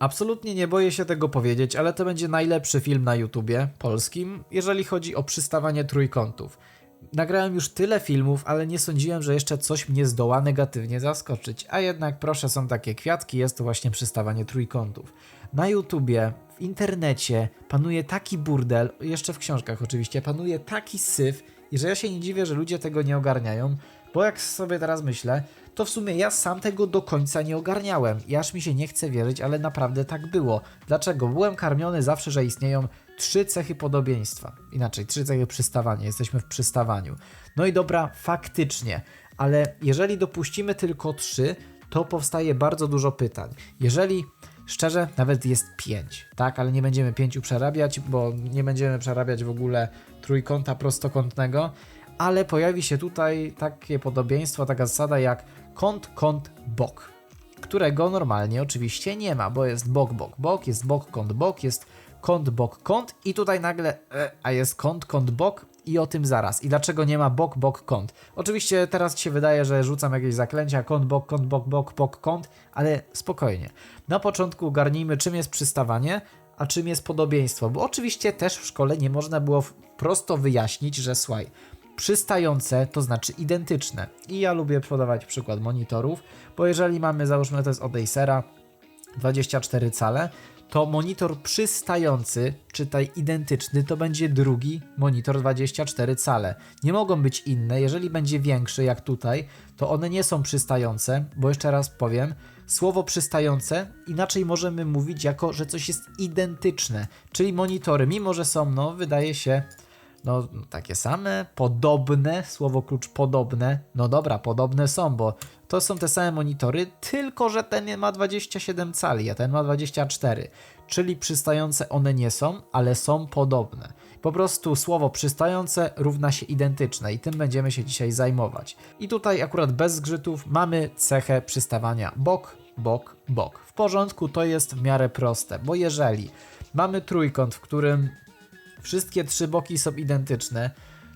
Absolutnie nie boję się tego powiedzieć, ale to będzie najlepszy film na YouTubie polskim, jeżeli chodzi o przystawanie trójkątów. Nagrałem już tyle filmów, ale nie sądziłem, że jeszcze coś mnie zdoła negatywnie zaskoczyć. A jednak proszę, są takie kwiatki, jest to właśnie przystawanie trójkątów. Na YouTubie, w internecie panuje taki burdel, jeszcze w książkach oczywiście, panuje taki syf, i że ja się nie dziwię, że ludzie tego nie ogarniają, bo jak sobie teraz myślę, to w sumie ja sam tego do końca nie ogarniałem i aż mi się nie chce wierzyć, ale naprawdę tak było. Dlaczego? Byłem karmiony zawsze, że istnieją trzy cechy podobieństwa. Inaczej, trzy cechy przystawania. Jesteśmy w przystawaniu. No i dobra, faktycznie, ale jeżeli dopuścimy tylko trzy, to powstaje bardzo dużo pytań. Jeżeli Szczerze, nawet jest 5, tak, ale nie będziemy pięciu przerabiać, bo nie będziemy przerabiać w ogóle trójkąta prostokątnego, ale pojawi się tutaj takie podobieństwo, taka zasada jak kąt, kąt, bok, którego normalnie oczywiście nie ma, bo jest bok, bok, bok, jest bok, kąt, bok, jest kąt, bok, kąt i tutaj nagle, e, a jest kąt, kąt, bok i o tym zaraz. I dlaczego nie ma bok, bok, kąt? Oczywiście teraz się wydaje, że rzucam jakieś zaklęcia, kąt, bok, kąt, bok, bok, bok, kąt, ale spokojnie. Na początku ogarnijmy, czym jest przystawanie, a czym jest podobieństwo, bo oczywiście też w szkole nie można było prosto wyjaśnić, że słuchaj, przystające to znaczy identyczne. I ja lubię podawać przykład monitorów, bo jeżeli mamy, załóżmy, to jest od Acera 24 cale, to monitor przystający, czytaj identyczny, to będzie drugi monitor 24 cale. Nie mogą być inne, jeżeli będzie większy jak tutaj, to one nie są przystające, bo jeszcze raz powiem, słowo przystające inaczej możemy mówić jako, że coś jest identyczne, czyli monitory, mimo że są, no wydaje się, no takie same, podobne, słowo klucz podobne, no dobra, podobne są, bo to są te same monitory, tylko że ten ma 27 cali, a ten ma 24, czyli przystające one nie są, ale są podobne. Po prostu słowo przystające równa się identyczne i tym będziemy się dzisiaj zajmować. I tutaj akurat bez zgrzytów mamy cechę przystawania bok, bok, bok. W porządku to jest w miarę proste, bo jeżeli mamy trójkąt, w którym wszystkie trzy boki są identyczne,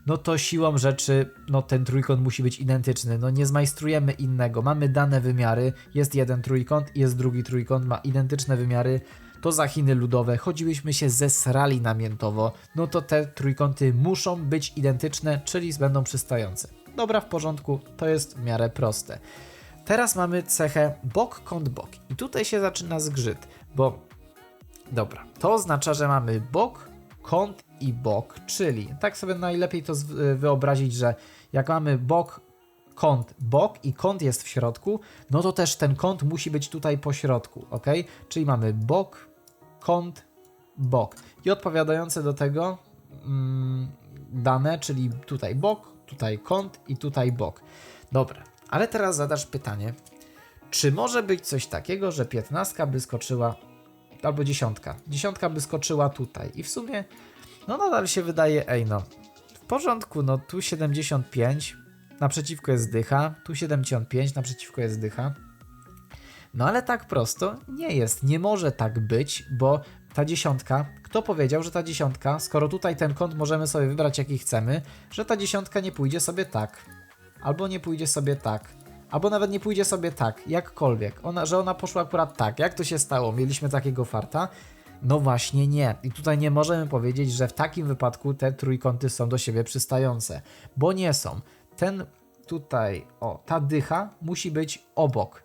no to siłą rzeczy, no ten trójkąt musi być identyczny. No nie zmajstrujemy innego. Mamy dane wymiary, jest jeden trójkąt, jest drugi trójkąt, ma identyczne wymiary. To za Chiny ludowe, chodziłyśmy się zesrali namiętowo, no to te trójkąty muszą być identyczne, czyli będą przystające. Dobra, w porządku, to jest w miarę proste. Teraz mamy cechę bok, kąt, bok. I tutaj się zaczyna zgrzyt, bo Dobra, to oznacza, że mamy bok, kąt i bok, czyli tak sobie najlepiej to wyobrazić, że jak mamy bok, kąt, bok i kąt jest w środku, no to też ten kąt musi być tutaj po środku, ok? Czyli mamy bok, kąt, bok. I odpowiadające do tego mm, dane, czyli tutaj bok, tutaj kąt i tutaj bok. Dobra, ale teraz zadasz pytanie, czy może być coś takiego, że piętnastka by skoczyła albo dziesiątka. Dziesiątka by skoczyła tutaj. I w sumie, no nadal się wydaje, ej no, w porządku, no tu 75, naprzeciwko jest dycha, tu 75, naprzeciwko jest dycha. No ale tak prosto nie jest, nie może tak być, bo ta dziesiątka, kto powiedział, że ta dziesiątka, skoro tutaj ten kąt możemy sobie wybrać jaki chcemy, że ta dziesiątka nie pójdzie sobie tak, albo nie pójdzie sobie tak, albo nawet nie pójdzie sobie tak, jakkolwiek, ona, że ona poszła akurat tak, jak to się stało, mieliśmy takiego farta, no właśnie nie. I tutaj nie możemy powiedzieć, że w takim wypadku te trójkąty są do siebie przystające, bo nie są. Ten tutaj, o, ta dycha musi być obok.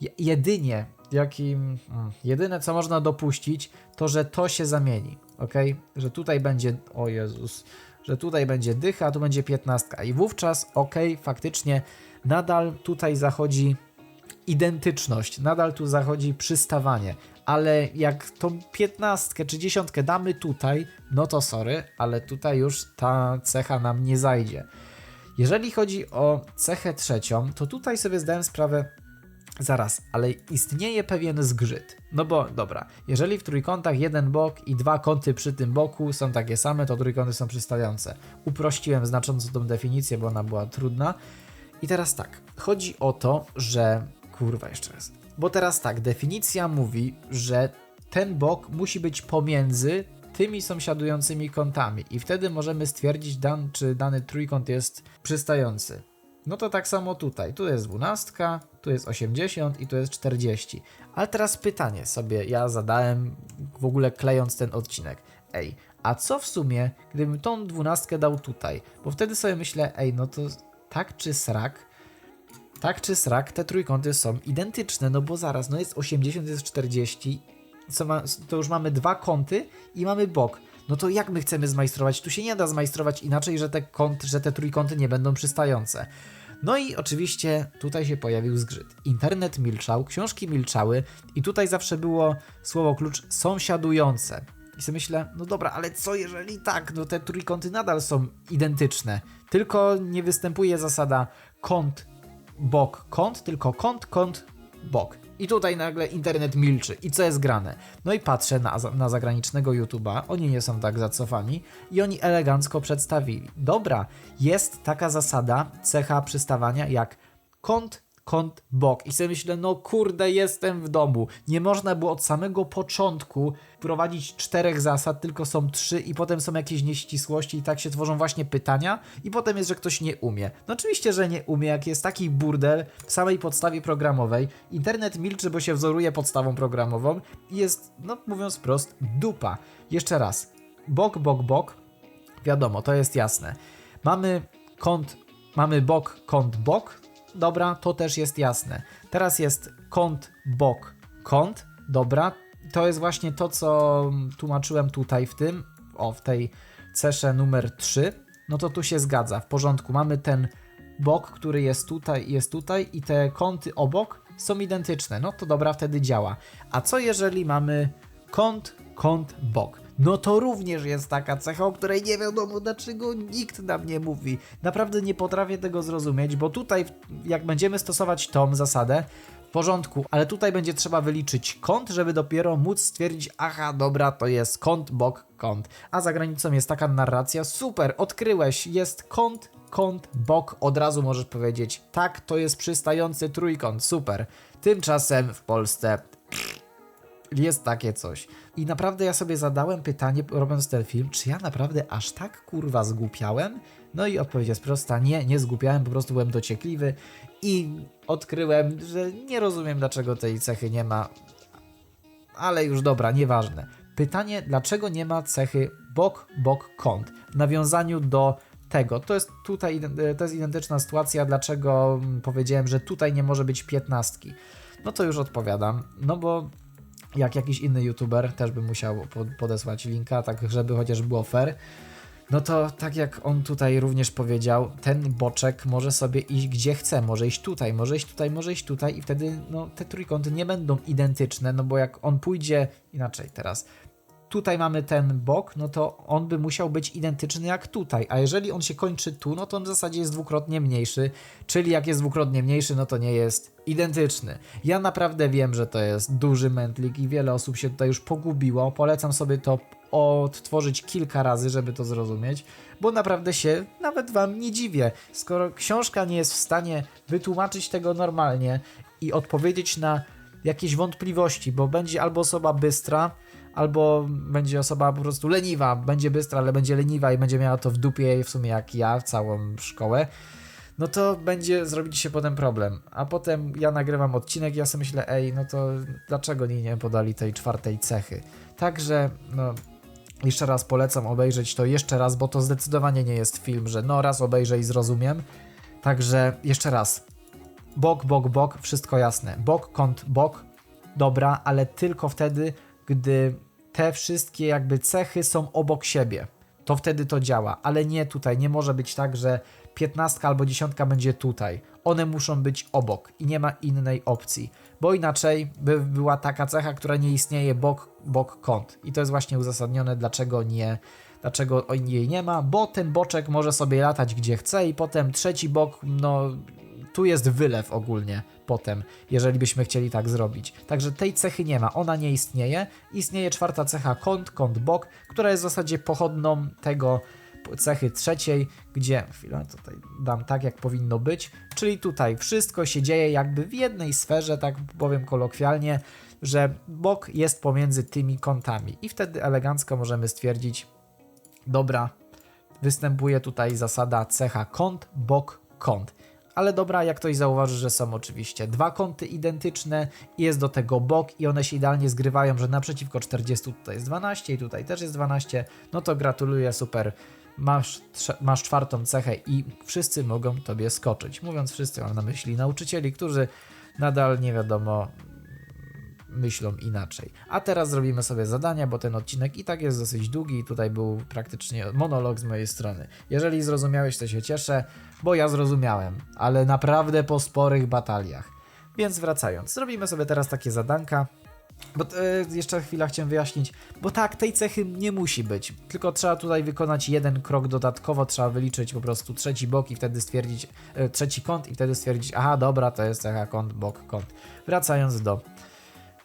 Je- jedynie, jakim, mm, jedyne co można dopuścić, to że to się zamieni, ok? Że tutaj będzie, o Jezus, że tutaj będzie dycha, a tu będzie piętnastka i wówczas, ok, faktycznie nadal tutaj zachodzi identyczność, nadal tu zachodzi przystawanie, ale jak tą piętnastkę czy dziesiątkę damy tutaj, no to sorry, ale tutaj już ta cecha nam nie zajdzie. Jeżeli chodzi o cechę trzecią, to tutaj sobie zdałem sprawę, zaraz, ale istnieje pewien zgrzyt. No bo dobra, jeżeli w trójkątach jeden bok i dwa kąty przy tym boku są takie same, to trójkąty są przystające. Uprościłem znacząco tą definicję, bo ona była trudna. I teraz tak, chodzi o to, że. Kurwa, jeszcze raz. Bo teraz tak, definicja mówi, że ten bok musi być pomiędzy tymi sąsiadującymi kątami, i wtedy możemy stwierdzić, dan, czy dany trójkąt jest przystający. No to tak samo tutaj. Tu jest dwunastka, tu jest 80 i tu jest 40. Ale teraz pytanie sobie ja zadałem w ogóle klejąc ten odcinek. Ej, a co w sumie, gdybym tą dwunastkę dał tutaj? Bo wtedy sobie myślę, ej, no to tak czy srak, tak czy srak, te trójkąty są identyczne, no bo zaraz, no jest 80, jest 40, co ma, to już mamy dwa kąty i mamy bok. No to jak my chcemy zmajstrować? Tu się nie da zmajstrować inaczej, że te, kąt, że te trójkąty nie będą przystające. No i oczywiście tutaj się pojawił zgrzyt. Internet milczał, książki milczały i tutaj zawsze było słowo klucz sąsiadujące. I sobie myślę, no dobra, ale co jeżeli tak? No te trójkąty nadal są identyczne. Tylko nie występuje zasada kąt, bok, kąt, tylko kąt, kąt, bok. I tutaj nagle internet milczy. I co jest grane? No i patrzę na, na zagranicznego YouTube'a, oni nie są tak zacofani i oni elegancko przedstawili. Dobra, jest taka zasada, cecha przystawania jak kąt, kąt, bok. I sobie myślę, no kurde, jestem w domu. Nie można było od samego początku prowadzić czterech zasad, tylko są trzy i potem są jakieś nieścisłości i tak się tworzą właśnie pytania i potem jest, że ktoś nie umie. No oczywiście, że nie umie, jak jest taki burdel w samej podstawie programowej. Internet milczy, bo się wzoruje podstawą programową i jest, no mówiąc wprost, dupa. Jeszcze raz. Bok, bok, bok. Wiadomo, to jest jasne. Mamy kąt, mamy bok, kąt, bok. Dobra, to też jest jasne. Teraz jest kąt, bok, kąt. Dobra, to jest właśnie to, co tłumaczyłem tutaj w tym, o, w tej cesze numer 3. No to tu się zgadza, w porządku. Mamy ten bok, który jest tutaj jest tutaj i te kąty obok są identyczne. No to dobra, wtedy działa. A co jeżeli mamy kąt, kąt, bok? No to również jest taka cecha, o której nie wiadomo dlaczego nikt nam nie mówi. Naprawdę nie potrafię tego zrozumieć, bo tutaj jak będziemy stosować tą zasadę, w porządku, ale tutaj będzie trzeba wyliczyć kąt, żeby dopiero móc stwierdzić, aha, dobra, to jest kąt, bok, kąt. A za granicą jest taka narracja, super, odkryłeś, jest kąt, kąt, bok, od razu możesz powiedzieć, tak, to jest przystający trójkąt, super. Tymczasem w Polsce jest takie coś. I naprawdę ja sobie zadałem pytanie, robiąc ten film, czy ja naprawdę aż tak kurwa zgłupiałem? No i odpowiedź jest prosta, nie, nie zgłupiałem, po prostu byłem dociekliwy i odkryłem, że nie rozumiem dlaczego tej cechy nie ma. Ale już dobra, nieważne. Pytanie, dlaczego nie ma cechy bok, bok, kąt w nawiązaniu do tego. To jest tutaj, to jest identyczna sytuacja, dlaczego powiedziałem, że tutaj nie może być piętnastki. No to już odpowiadam, no bo jak jakiś inny youtuber, też bym musiał podesłać linka, tak żeby chociaż było fair. No to tak jak on tutaj również powiedział, ten boczek może sobie iść gdzie chce, może iść tutaj, może iść tutaj, może iść tutaj i wtedy no, te trójkąty nie będą identyczne, no bo jak on pójdzie inaczej teraz, tutaj mamy ten bok, no to on by musiał być identyczny jak tutaj, a jeżeli on się kończy tu, no to on w zasadzie jest dwukrotnie mniejszy, czyli jak jest dwukrotnie mniejszy, no to nie jest identyczny. Ja naprawdę wiem, że to jest duży mętlik i wiele osób się tutaj już pogubiło, polecam sobie to odtworzyć kilka razy, żeby to zrozumieć, bo naprawdę się nawet wam nie dziwię. Skoro książka nie jest w stanie wytłumaczyć tego normalnie i odpowiedzieć na jakieś wątpliwości, bo będzie albo osoba bystra, albo będzie osoba po prostu leniwa, będzie bystra, ale będzie leniwa i będzie miała to w dupie w sumie jak ja, całą szkołę, no to będzie zrobić się potem problem. A potem ja nagrywam odcinek i ja sobie myślę, ej, no to dlaczego nie, nie podali tej czwartej cechy? Także, no, jeszcze raz polecam obejrzeć to jeszcze raz, bo to zdecydowanie nie jest film, że no raz obejrzę i zrozumiem. Także jeszcze raz. Bok, bok, bok, wszystko jasne. Bok, kąt, bok, dobra, ale tylko wtedy, gdy te wszystkie jakby cechy są obok siebie. To wtedy to działa, ale nie tutaj. Nie może być tak, że 15 albo 10 będzie tutaj. One muszą być obok i nie ma innej opcji, bo inaczej by była taka cecha, która nie istnieje bok, bok kąt. I to jest właśnie uzasadnione, dlaczego nie, dlaczego jej nie ma, bo ten boczek może sobie latać gdzie chce i potem trzeci bok, no tu jest wylew ogólnie potem, jeżeli byśmy chcieli tak zrobić. Także tej cechy nie ma, ona nie istnieje. Istnieje czwarta cecha kąt, kąt, bok, która jest w zasadzie pochodną tego cechy trzeciej, gdzie, chwilę tutaj dam tak, jak powinno być, czyli tutaj wszystko się dzieje jakby w jednej sferze, tak powiem kolokwialnie, że bok jest pomiędzy tymi kątami i wtedy elegancko możemy stwierdzić, dobra, występuje tutaj zasada cecha kąt, bok, kąt Ale dobra, jak ktoś zauważy, że są oczywiście dwa kąty identyczne, jest do tego bok i one się idealnie zgrywają, że naprzeciwko 40 tutaj jest 12 i tutaj też jest 12, no to gratuluję, super. Masz, masz czwartą cechę i wszyscy mogą tobie skoczyć. Mówiąc wszyscy, mam na myśli nauczycieli, którzy nadal nie wiadomo myślą inaczej. A teraz zrobimy sobie zadania, bo ten odcinek i tak jest dosyć długi i tutaj był praktycznie monolog z mojej strony. Jeżeli zrozumiałeś, to się cieszę, bo ja zrozumiałem, ale naprawdę po sporych bataliach. Więc wracając, zrobimy sobie teraz takie zadanka. Bo e, jeszcze chwila chciałem wyjaśnić, bo tak, tej cechy nie musi być, tylko trzeba tutaj wykonać jeden krok dodatkowo, trzeba wyliczyć po prostu trzeci bok i wtedy stwierdzić, e, trzeci kąt i wtedy stwierdzić, aha, dobra, to jest cecha kąt, bok, kąt. Wracając do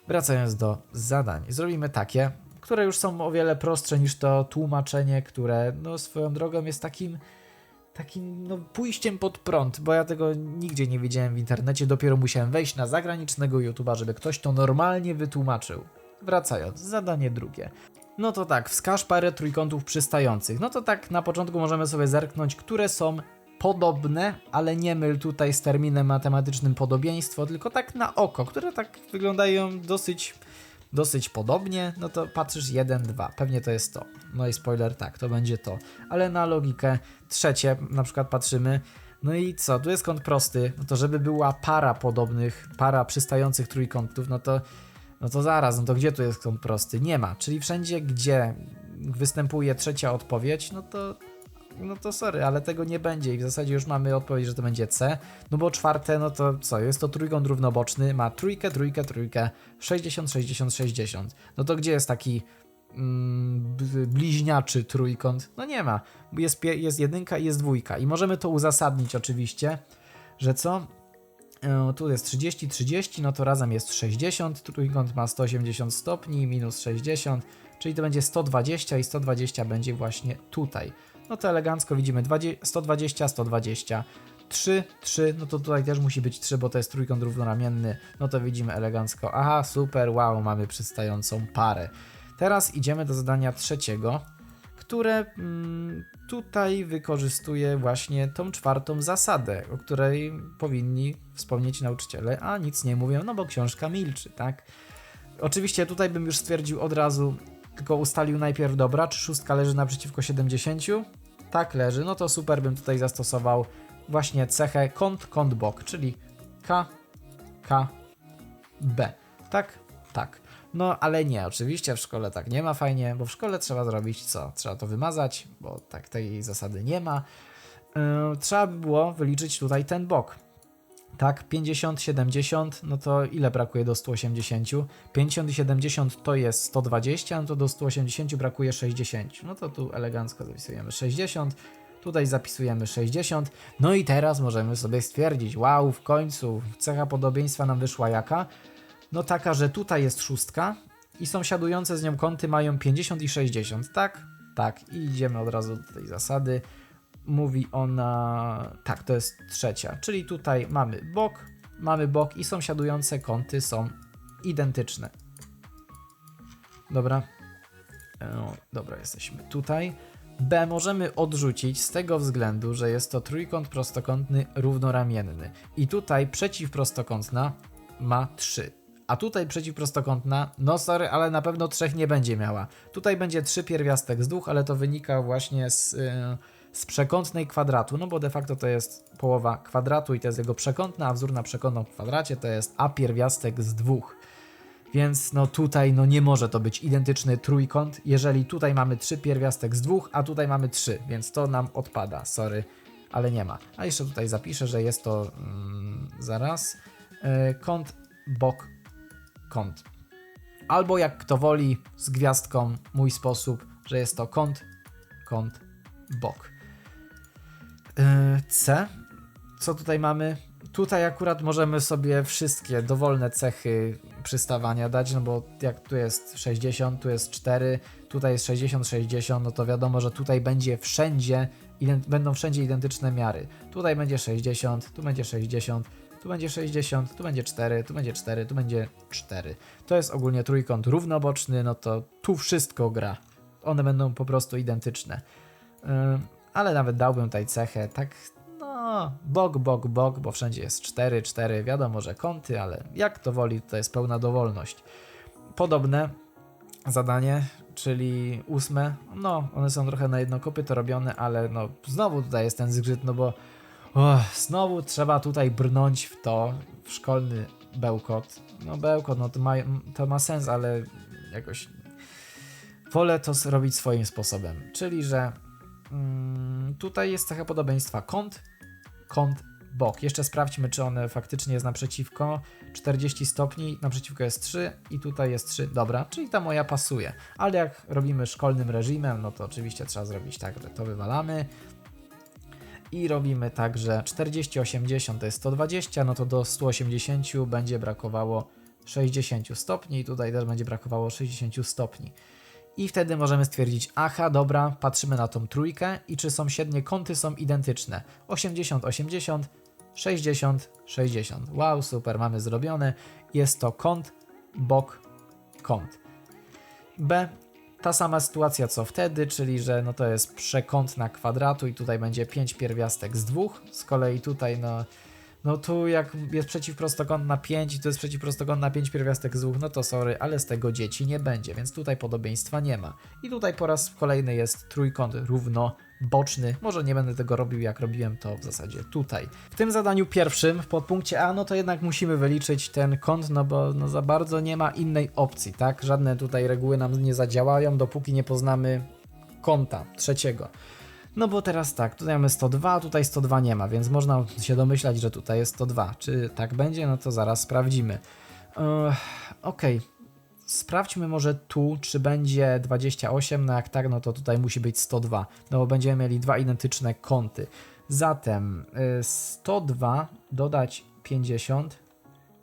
Wracając do zadań, zrobimy takie, które już są o wiele prostsze niż to tłumaczenie, które no swoją drogą jest takim takim no, pójściem pod prąd, bo ja tego nigdzie nie widziałem w internecie, dopiero musiałem wejść na zagranicznego YouTube'a, żeby ktoś to normalnie wytłumaczył. Wracając, zadanie drugie. No to tak, wskaż parę trójkątów przystających. No to tak, na początku możemy sobie zerknąć, które są podobne, ale nie myl tutaj z terminem matematycznym podobieństwo, tylko tak na oko, które tak wyglądają dosyć, dosyć podobnie, no to patrzysz 1, 2, pewnie to jest to. No i spoiler, tak, to będzie to. Ale na logikę trzecie, na przykład patrzymy, no i co, tu jest kąt prosty, no to żeby była para podobnych, para przystających trójkątów, no to no to zaraz, no to gdzie tu jest kąt prosty? Nie ma, czyli wszędzie, gdzie występuje trzecia odpowiedź, no to no to sorry, ale tego nie będzie i w zasadzie już mamy odpowiedź, że to będzie C, no bo czwarte, no to co, jest to trójkąt równoboczny, ma trójkę, trójkę, trójkę, 60, 60, 60. No to gdzie jest taki mm, bliźniaczy trójkąt? No nie ma, jest, jest jedynka i jest dwójka i możemy to uzasadnić oczywiście, że co? E, Tu jest 30, 30, no to razem jest 60, trójkąt ma 180 stopni, minus 60, czyli to będzie 120 i 120 będzie właśnie tutaj. No to elegancko widzimy 20, 120, 120, 3, 3, no to tutaj też musi być 3, bo to jest trójkąt równoramienny, no to widzimy elegancko, aha, super, wow, mamy przystającą parę. Teraz idziemy do zadania trzeciego, które mm, tutaj wykorzystuje właśnie tą czwartą zasadę, o której powinni wspomnieć nauczyciele, a nic nie mówią, no bo książka milczy, tak? Oczywiście tutaj bym już stwierdził od razu, tylko ustalił najpierw, dobra, czy szóstka leży naprzeciwko 70? Tak leży, no to super bym tutaj zastosował właśnie cechę kąt, kąt, bok, czyli K, K, B. Tak? Tak. No ale nie, oczywiście w szkole tak nie ma fajnie, bo w szkole trzeba zrobić co? Trzeba to wymazać, bo tak tej zasady nie ma. Yy, trzeba by było wyliczyć tutaj ten bok. Tak, 50, 70, no to ile brakuje do 180? 50 i 70 to jest 120, no to do 180 brakuje 60. No to tu elegancko zapisujemy 60, tutaj zapisujemy 60. No i teraz możemy sobie stwierdzić, wow, w końcu cecha podobieństwa nam wyszła jaka? No taka, że tutaj jest szóstka i sąsiadujące z nią kąty mają 50 i 60, tak? Tak, i idziemy od razu do tej zasady. Mówi ona, tak, to jest trzecia, czyli tutaj mamy bok, mamy bok i sąsiadujące kąty są identyczne. Dobra. E, dobra, jesteśmy tutaj. B możemy odrzucić z tego względu, że jest to trójkąt prostokątny równoramienny. I tutaj przeciwprostokątna ma 3. A tutaj przeciwprostokątna, no sorry, ale na pewno trzech nie będzie miała. Tutaj będzie 3 pierwiastek z dwóch, ale to wynika właśnie z, yy, z przekątnej kwadratu, no bo de facto to jest połowa kwadratu i to jest jego przekątna, a wzór na przekątną kwadracie to jest a pierwiastek z dwóch. Więc no tutaj no nie może to być identyczny trójkąt, jeżeli tutaj mamy 3 pierwiastek z dwóch, a tutaj mamy 3, więc to nam odpada, sorry, ale nie ma. A jeszcze tutaj zapiszę, że jest to mm, zaraz yy, kąt, bok, kąt. Albo jak kto woli, z gwiazdką, mój sposób, że jest to kąt, kąt, bok. Yy, C. Co tutaj mamy? Tutaj akurat możemy sobie wszystkie dowolne cechy przystawania dać, no bo jak tu jest 60, tu jest 4, tutaj jest 60, 60, no to wiadomo, że tutaj będzie wszędzie, będą wszędzie identyczne miary. Tutaj będzie 60, tu będzie 60, tu będzie 60, tu będzie 4, tu będzie 4, tu będzie 4. To jest ogólnie trójkąt równoboczny, no to tu wszystko gra. One będą po prostu identyczne. Yy, ale nawet dałbym tutaj cechę, tak, no bok, bok, bok, bo wszędzie jest 4, 4, wiadomo, że kąty, ale jak to woli, to jest pełna dowolność. Podobne zadanie, czyli ósme, no, one są trochę na jedno kopyto robione, ale no, znowu tutaj jest ten zgrzyt, no bo och, znowu trzeba tutaj brnąć w to, w szkolny bełkot. No bełkot, no to ma, to ma sens, ale jakoś wolę to robić swoim sposobem, czyli że mm, tutaj jest cecha podobieństwa kąt, kąt, bok. Jeszcze sprawdźmy, czy one faktycznie jest naprzeciwko 40 stopni, naprzeciwko jest 3 i tutaj jest 3. Dobra, czyli ta moja pasuje. Ale jak robimy szkolnym reżimem, no to oczywiście trzeba zrobić tak, że to wywalamy i robimy tak, że 40-80 to jest 120, no to do 180 będzie brakowało 60 stopni i tutaj też będzie brakowało 60 stopni. I wtedy możemy stwierdzić, aha, dobra, patrzymy na tą trójkę i czy sąsiednie kąty są identyczne. 80, 80, 60, 60. Wow, super, mamy zrobione. Jest to kąt, bok, kąt. B. Ta sama sytuacja co wtedy, czyli że no to jest przekątna kwadratu i tutaj będzie 5 pierwiastek z dwóch. Z kolei tutaj no, no tu jak jest przeciwprostokątna 5 i tu jest przeciwprostokątna 5 pierwiastek z dwóch, no to sorry, ale z tego dzieci nie będzie, więc tutaj podobieństwa nie ma. I tutaj po raz kolejny jest trójkąt równoboczny. Może nie będę tego robił jak robiłem to w zasadzie tutaj. W tym zadaniu pierwszym w podpunkcie A, no to jednak musimy wyliczyć ten kąt, no bo no za bardzo nie ma innej opcji, tak? Żadne tutaj reguły nam nie zadziałają, dopóki nie poznamy kąta trzeciego. No bo teraz tak, tutaj mamy 102, tutaj 102 nie ma, więc można się domyślać, że tutaj jest 102. Czy tak będzie? No to zaraz sprawdzimy. Okej, sprawdźmy może tu, czy będzie 28. No jak tak, no to tutaj musi być 102, no bo będziemy mieli dwa identyczne kąty. Zatem yy, 102 dodać 50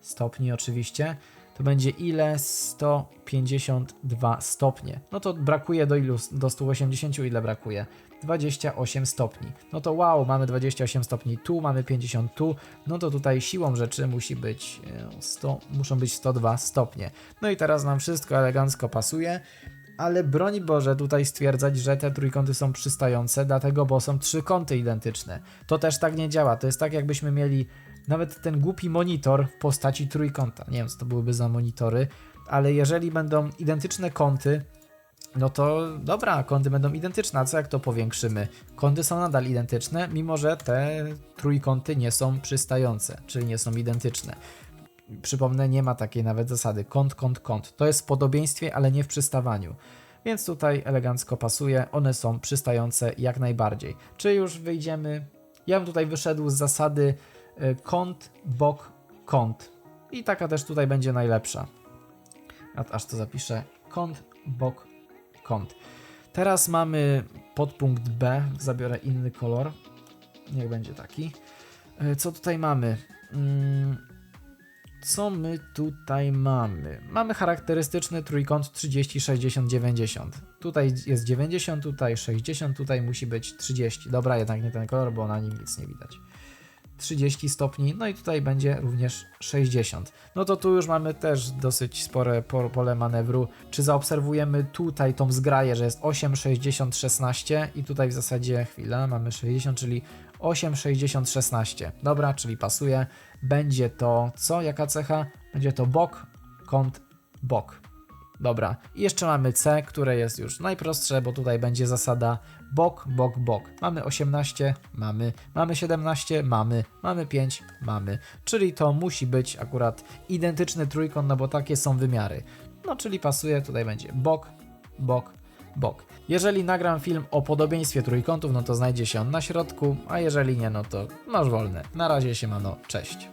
stopni oczywiście, to będzie ile? 152 stopnie. No to brakuje do ilu? Do 180 ile brakuje? 28 stopni. No to wow, mamy 28 stopni tu, mamy 50 tu, no to tutaj siłą rzeczy musi być e, 100, muszą być 102 stopnie. No i teraz nam wszystko elegancko pasuje, ale broń Boże tutaj stwierdzać, że te trójkąty są przystające, dlatego, bo są trzy kąty identyczne. To też tak nie działa, to jest tak jakbyśmy mieli nawet ten głupi monitor w postaci trójkąta. Nie wiem, co to byłyby za monitory, ale jeżeli będą identyczne kąty, no to dobra, kąty będą identyczne, a co jak to powiększymy? Kąty są nadal identyczne, mimo że te trójkąty nie są przystające, czyli nie są identyczne. Przypomnę, nie ma takiej nawet zasady kąt, kąt, kąt. To jest w podobieństwie, ale nie w przystawaniu. Więc tutaj elegancko pasuje, one są przystające jak najbardziej. Czy już wyjdziemy? Ja bym tutaj wyszedł z zasady y, kąt, bok, kąt. I taka też tutaj będzie najlepsza. Aż to zapiszę. Kąt, bok, kąt. Teraz mamy podpunkt B. Zabiorę inny kolor. Niech będzie taki. E, Co tutaj mamy? Mm, Co my tutaj mamy? Mamy charakterystyczny trójkąt 30, 60, 90. Tutaj jest 90, tutaj 60, tutaj musi być 30. Dobra, jednak nie ten kolor, bo na nim nic nie widać. 30 stopni, no i tutaj będzie również 60. No to tu już mamy też dosyć spore po- pole manewru. Czy zaobserwujemy tutaj tą zgraję, że jest 8, 60, 16 i tutaj w zasadzie chwila, mamy 60, czyli 8, 60, 16. Dobra, czyli pasuje. Będzie to co? Jaka cecha? Będzie to bok, kąt, bok. Dobra. I jeszcze mamy C, które jest już najprostsze, bo tutaj będzie zasada bok, bok, bok. Mamy 18, mamy, mamy 17, mamy, mamy 5, mamy. Czyli to musi być akurat identyczny trójkąt, no bo takie są wymiary. No czyli pasuje, tutaj będzie bok, bok, bok. Jeżeli nagram film o podobieństwie trójkątów, no to znajdzie się on na środku, a jeżeli nie, no to masz wolne. Na razie się mano, cześć.